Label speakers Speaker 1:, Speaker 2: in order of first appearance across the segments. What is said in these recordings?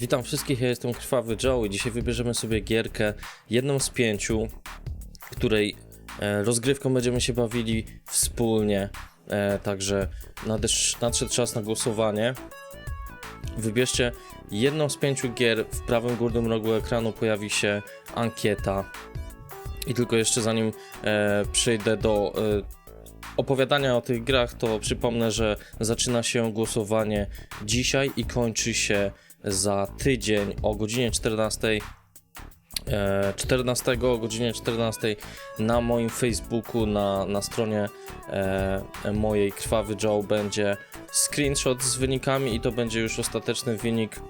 Speaker 1: Witam wszystkich, ja jestem Krwawy Joe i dzisiaj wybierzemy sobie gierkę, jedną z pięciu, której e, rozgrywką będziemy się bawili wspólnie, e, także nadszedł czas na głosowanie. Wybierzcie jedną z pięciu gier, w prawym górnym rogu ekranu pojawi się ankieta i tylko jeszcze zanim e, przejdę do opowiadania o tych grach, to przypomnę, że zaczyna się głosowanie dzisiaj i kończy się za tydzień o godzinie 14. e, 14 o godzinie 14 na moim Facebooku, na, na stronie e, mojej Krwawy Joe będzie screenshot z wynikami i to będzie już ostateczny wynik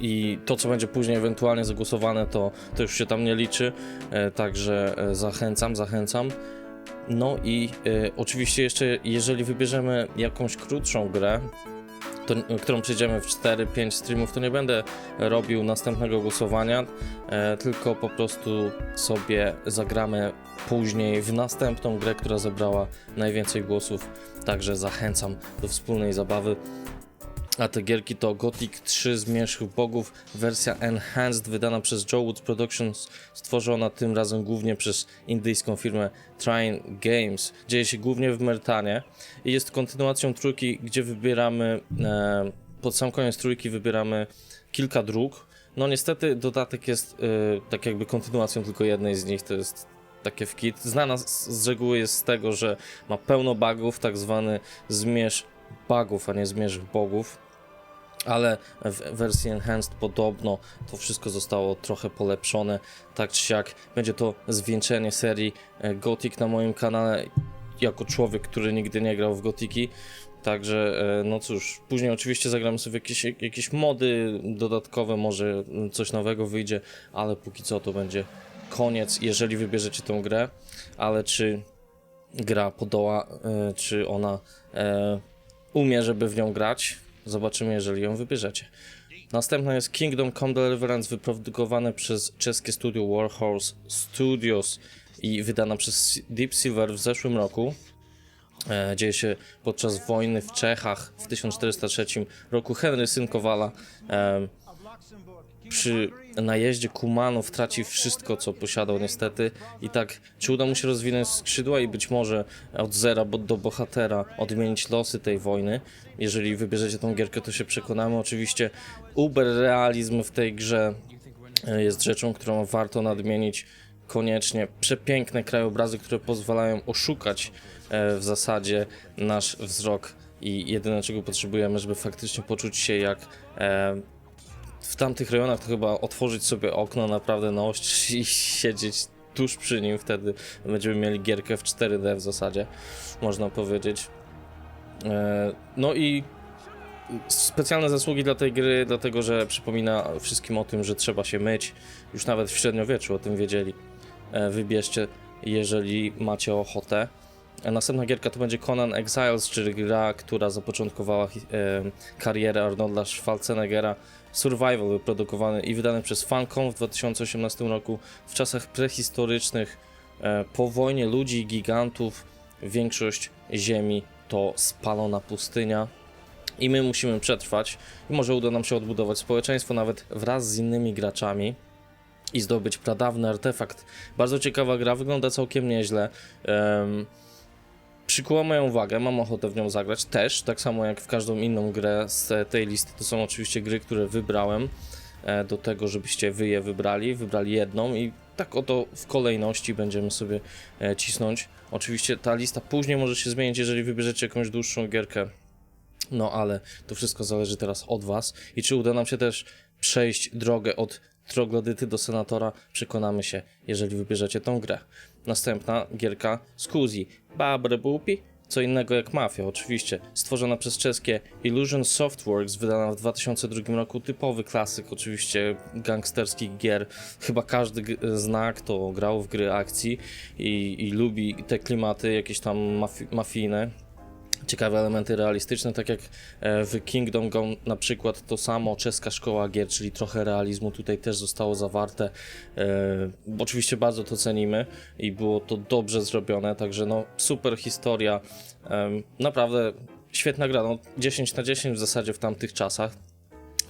Speaker 1: i to, co będzie później ewentualnie zagłosowane, to, to już się tam nie liczy, e, także e, zachęcam, zachęcam. No i e, oczywiście jeszcze, jeżeli wybierzemy jakąś krótszą grę, to, którą przejdziemy w 4-5 streamów, to nie będę robił następnego głosowania, e, tylko po prostu sobie zagramy później w następną grę, która zebrała najwięcej głosów. Także zachęcam do wspólnej zabawy. A te gierki to Gothic 3 Zmierzch Bogów, wersja Enhanced wydana przez Joe Wood Productions, stworzona tym razem głównie przez indyjską firmę Trine Games. Dzieje się głównie w Mertanie i jest kontynuacją trójki, gdzie wybieramy, e, pod sam koniec trójki wybieramy kilka dróg. No niestety dodatek jest e, tak jakby kontynuacją tylko jednej z nich, to jest takie w kit. Znana z, z reguły jest z tego, że ma pełno bugów, tak zwany zmierzch bugów, a nie zmierzch bogów ale w wersji Enhanced podobno to wszystko zostało trochę polepszone, tak czy siak będzie to zwieńczenie serii e, Gothic na moim kanale jako człowiek, który nigdy nie grał w Gothiki. Także, e, no cóż, później oczywiście zagramy sobie jakieś, jakieś mody dodatkowe, może coś nowego wyjdzie, ale póki co to będzie koniec, jeżeli wybierzecie tę grę. Ale czy gra podoła, e, czy ona umie, żeby w nią grać? Zobaczymy, jeżeli ją wybierzecie. Następna jest Kingdom Come Deliverance, wyprodukowane przez czeskie studio Warhorse Studios i wydana przez Deep Silver w zeszłym roku. E, dzieje się podczas wojny w Czechach w 1403 roku. Henry, syn Kowala, e, przy najeździe Kumanów traci wszystko, co posiadał niestety i tak, czy uda mu się rozwinąć skrzydła i być może od zera do bohatera odmienić losy tej wojny. Jeżeli wybierzecie tą gierkę, to się przekonamy. Oczywiście uber realizm w tej grze e, jest rzeczą, którą warto nadmienić koniecznie. Przepiękne krajobrazy, które pozwalają oszukać e, w zasadzie nasz wzrok i jedyne czego potrzebujemy, żeby faktycznie poczuć się jak e, w tamtych rejonach to chyba otworzyć sobie okno naprawdę na ostrz i siedzieć tuż przy nim, wtedy będziemy mieli gierkę w 4D w zasadzie, można powiedzieć. E, No i specjalne zasługi dla tej gry, dlatego że przypomina wszystkim o tym, że trzeba się myć. Już nawet w średniowieczu o tym wiedzieli. E, Wybierzcie, jeżeli macie ochotę. Następna gierka to będzie Conan Exiles, czyli gra, która zapoczątkowała e, karierę Arnolda Schwarzeneggera. Survival wyprodukowany i wydany przez Funcom w 2018 roku w czasach prehistorycznych. E, po wojnie ludzi i gigantów większość ziemi to spalona pustynia i my musimy przetrwać i może uda nam się odbudować społeczeństwo nawet wraz z innymi graczami i zdobyć pradawny artefakt. Bardzo ciekawa gra, wygląda całkiem nieźle. Em, przykuła moją uwagę, mam ochotę w nią zagrać też, tak samo jak w każdą inną grę z tej listy. To są oczywiście gry, które wybrałem e, do tego, żebyście wy je wybrali, wybrali jedną i tak oto w kolejności będziemy sobie e, cisnąć. Oczywiście ta lista później może się zmienić, jeżeli wybierzecie jakąś dłuższą gierkę. No ale to wszystko zależy teraz od Was i czy uda nam się też przejść drogę od troglodyty do senatora, przekonamy się, jeżeli wybierzecie tą grę. Następna gierka Scusi, Babre Bupi, co innego jak Mafia, oczywiście. Stworzona przez czeskie Illusion Softworks, wydana w 2002 roku, typowy klasyk oczywiście gangsterskich gier. Chyba każdy zna, kto grał w gry akcji i, i lubi te klimaty jakieś tam mafi- mafijne ciekawe elementy realistyczne, tak jak e, w Kingdom Come na przykład to samo czeska szkoła gier, czyli trochę realizmu tutaj też zostało zawarte. E, oczywiście bardzo to cenimy i było to dobrze zrobione, także no super historia, naprawdę świetna gra, no 10 na 10 w zasadzie w tamtych czasach.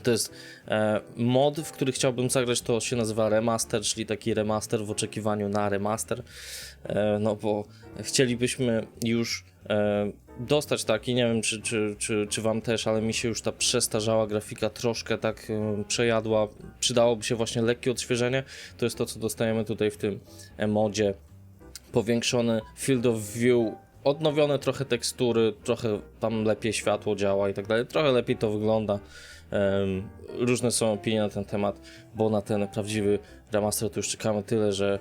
Speaker 1: To jest e, mod, w który chciałbym zagrać, to się nazywa remaster, czyli taki remaster w oczekiwaniu na remaster. E, no bo chcielibyśmy już e, dostać taki, nie wiem czy, czy, czy, czy wam też, ale mi się już ta przestarzała grafika troszkę tak e, przejadła. Przydałoby się właśnie lekkie odświeżenie. To jest to, co dostajemy tutaj w tym e, modzie. Powiększony field of view, odnowione trochę tekstury, trochę tam lepiej światło działa i tak dalej. Trochę lepiej to wygląda. Różne są opinie na ten temat, bo na ten prawdziwy remaster to już czekamy tyle, że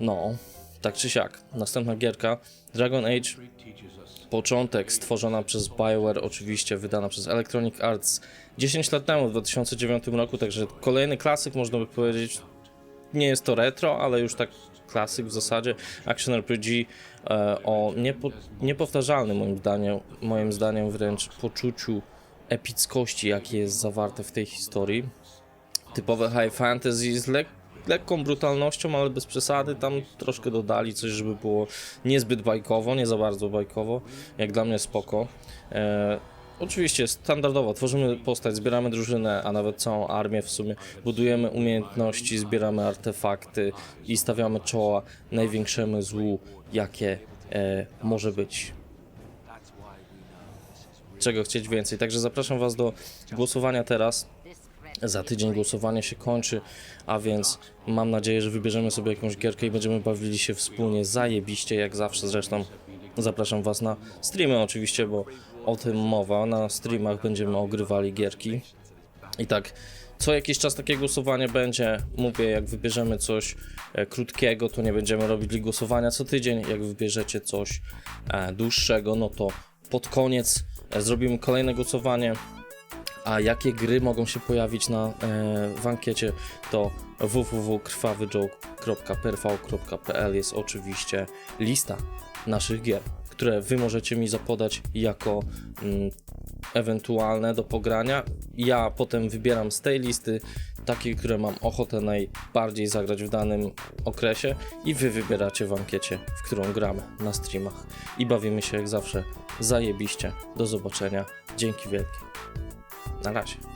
Speaker 1: no, tak czy siak. Następna gierka Dragon Age Początek, stworzona przez BioWare, oczywiście wydana przez Electronic Arts 10 lat temu, w 2009 roku, także kolejny klasyk, można by powiedzieć. Nie jest to retro, ale już tak klasyk w zasadzie. Action RPG e, o niepo, niepowtarzalnym moim zdaniem, moim zdaniem wręcz poczuciu epickości, jakie jest zawarte w tej historii. Typowe high fantasy z lek lekką brutalnością, ale bez przesady. Tam troszkę dodali coś, żeby było niezbyt bajkowo, nie za bardzo bajkowo. Jak dla mnie spoko. E, oczywiście standardowo tworzymy postać, zbieramy drużynę, a nawet całą armię w sumie. Budujemy umiejętności, zbieramy artefakty i stawiamy czoła największemu złu, jakie e, może być. Czego chcieć więcej. Także zapraszam Was do głosowania teraz. Za tydzień głosowanie się kończy, a więc mam nadzieję, że wybierzemy sobie jakąś gierkę i będziemy bawili się wspólnie zajebiście, jak zawsze zresztą. Zapraszam Was na streamy oczywiście, bo o tym mowa. Na streamach będziemy ogrywali gierki. I tak, co jakiś czas takie głosowanie będzie. Mówię, jak wybierzemy coś e, krótkiego, to nie będziemy robili głosowania co tydzień. Jak wybierzecie coś e, dłuższego, no to pod koniec zrobimy kolejne głosowanie. A jakie gry mogą się pojawić na, e, w ankiecie, to www.krwawyjoke.pv.pl jest oczywiście lista naszych gier, które Wy możecie mi zapodać jako mm, ewentualne do pogrania. Ja potem wybieram z tej listy takie, które mam ochotę najbardziej zagrać w danym okresie i Wy wybieracie w ankiecie, w którą gramy na streamach. I bawimy się jak zawsze zajebiście. Do zobaczenia. Dzięki wielkie. Na razie.